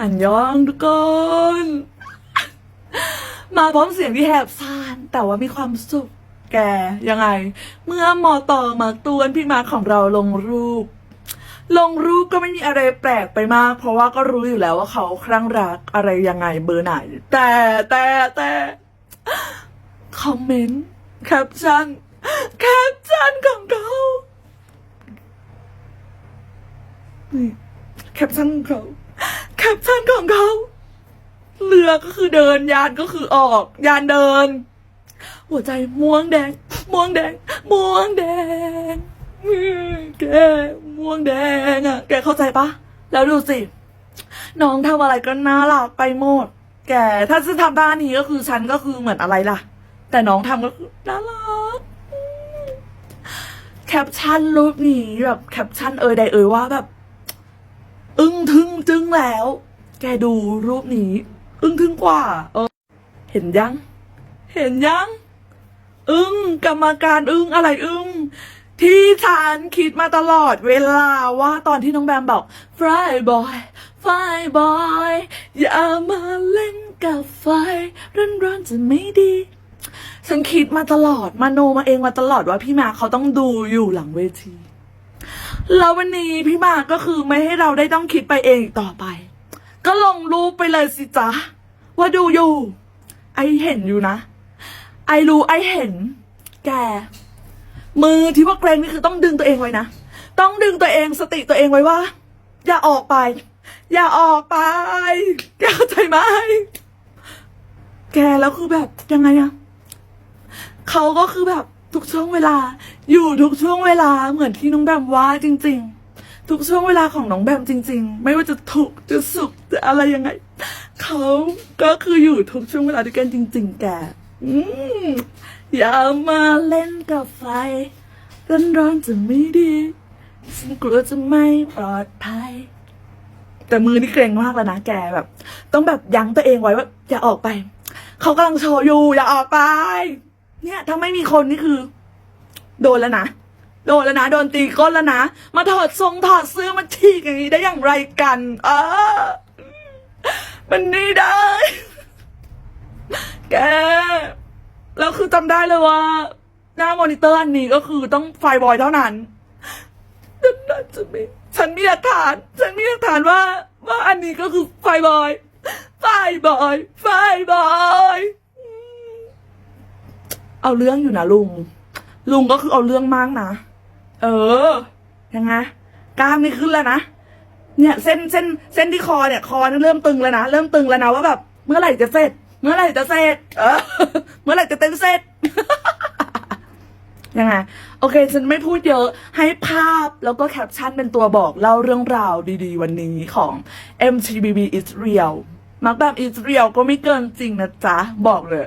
อันยองทุกคน มาพร้อมเสียงที่แหบซ่านแต่ว่ามีความสุขแกยังไง เมื่อมอตอมาตวนพี่มาของเราลงรูป ลงรูปก็ไม่มีอะไรแปลกไปมาก เพราะว่าก็รู้อยู่แล้วว่าเขาคลั่งรักอะไรยังไงเบอร์ไหน แต่แต่แต่คอมเมนต์แคปชั่นแคปชั่นของเขานี่แคปชั่นของเขา แคปชั่นของเขาเรือก็คือเดินยานก็คือออก ยานเดิน หัวใจม่วงแดง ม่วงแดง ม่วงแดงอืมแกม่วงแดงอะ แกเข้าใจปะแล้วดูสิ น้องทำอะไรก็น่ารักไปหมด แก ถ้าจะทำด้านนี้ก็คือฉันก็คือเหมือนอะไรล่ะ แต่น้องทำก็คือน่ารักอืมแคปชั่นรูปนี้แบบแคปชั่นเอ่ยใดเอ่ยว่าแบบ อึ้งทึ่งจึ้งแล้ว แกดูรูปนี้ อึ้งทึ่งกว่า เออ เห็นยัง เห็นยัง อึ้งกรรมการอึ้งอะไรอึ้งที่ฉันคิดมาตลอดเวลาว่าตอนที่น้องแบมบอก Fry boy Fry boy อย่ามาเล่นกับไฟร้อนๆจะไม่ดี ฉันคิดมาตลอดมาโนมาเองมาตลอดว่าพี่มาเขาต้องดูอยู่หลังเวที แล้ววันนี้พี่มาก็คือไม่ให้เราได้ต้องคิดไปเองอีกต่อไป ก็ลงรูปไปเลยสิจ๊ะ ว่าดูอยู่ ไอเห็นอยู่นะ ไอรู้ไอเห็น แก มือที่ว่าเกรงนี่คือต้องดึงตัวเองไว้นะ ต้องดึงตัวเองสติตัวเองไว้ว่า อย่าออกไป อย่าออกไปแกเข้าใจไหมแกแล้วคือแบบยังไงอะเขาก็คือแบบทุกช่วงเวลา อยู่ทุกช่วงเวลาเหมือนที่น้องแบมว่าจริง ๆ ทุกช่วงเวลาของน้องแบมจริง ๆ ไม่ว่าจะทุกข์จะสุขจะอะไรยังไง เขาก็คืออยู่ทุกช่วงเวลาด้วยกันจริง ๆ แกอืมอย่ามาเล่นกับไฟร้อนๆจะไม่ดีฉันกลัวจะไม่ปลอดภัย แต่มือนี่เกรงมากแล้วนะแกแบบ ต้องแบบยั้งตัวเองไว้ว่าอย่าออกไป เขากำลังโชว์อยู่อย่าออกไป เนี่ยถ้าไม่มีคนนี่คือ โดนแล้วนะ โดนแล้วนะ โดนตีก้นแล้วนะ มาถอดทรงถอดเสื้อมาทีกอย่างนี้ได้อย่างไรกัน เออ มันนี่ได้ แก แล้วคือจำได้เลยว่า หน้ามอนิเตอร์อันนี้ก็คือต้องไฟบอยเท่านั้นฉันน่าจะมีฉันมีหลักฐาน ฉันมีหลักฐานว่า ว่าอันนี้ก็คือไฟบอย ไฟบอย ไฟบอย เอาเรื่องอยู่นะลุง ลุงก็คือเอาเรื่องมากนะ เออ ยังไงกล้ามนี่ขึ้นแล้วนะ เนี่ย เส้นเส้นเส้นที่คอเนี่ยคอนี่เริ่มตึงแล้วนะ เริ่มตึงแล้วนะว่าแบบ เมื่อไหร่จะเสร็จ เมื่อไหร่จะเสร็จ เออ เมื่อไหร่จะเต้นเสร็จ ยังไง โอเค ฉันไม่พูดเยอะ ให้ภาพแล้วก็แคปชั่นเป็นตัวบอกเล่าเรื่องราวดีๆ วันนี้ของ MTBB Israel มักแบบ is real ก็ไม่เกินจริงนะจ๊ะ บอกเลย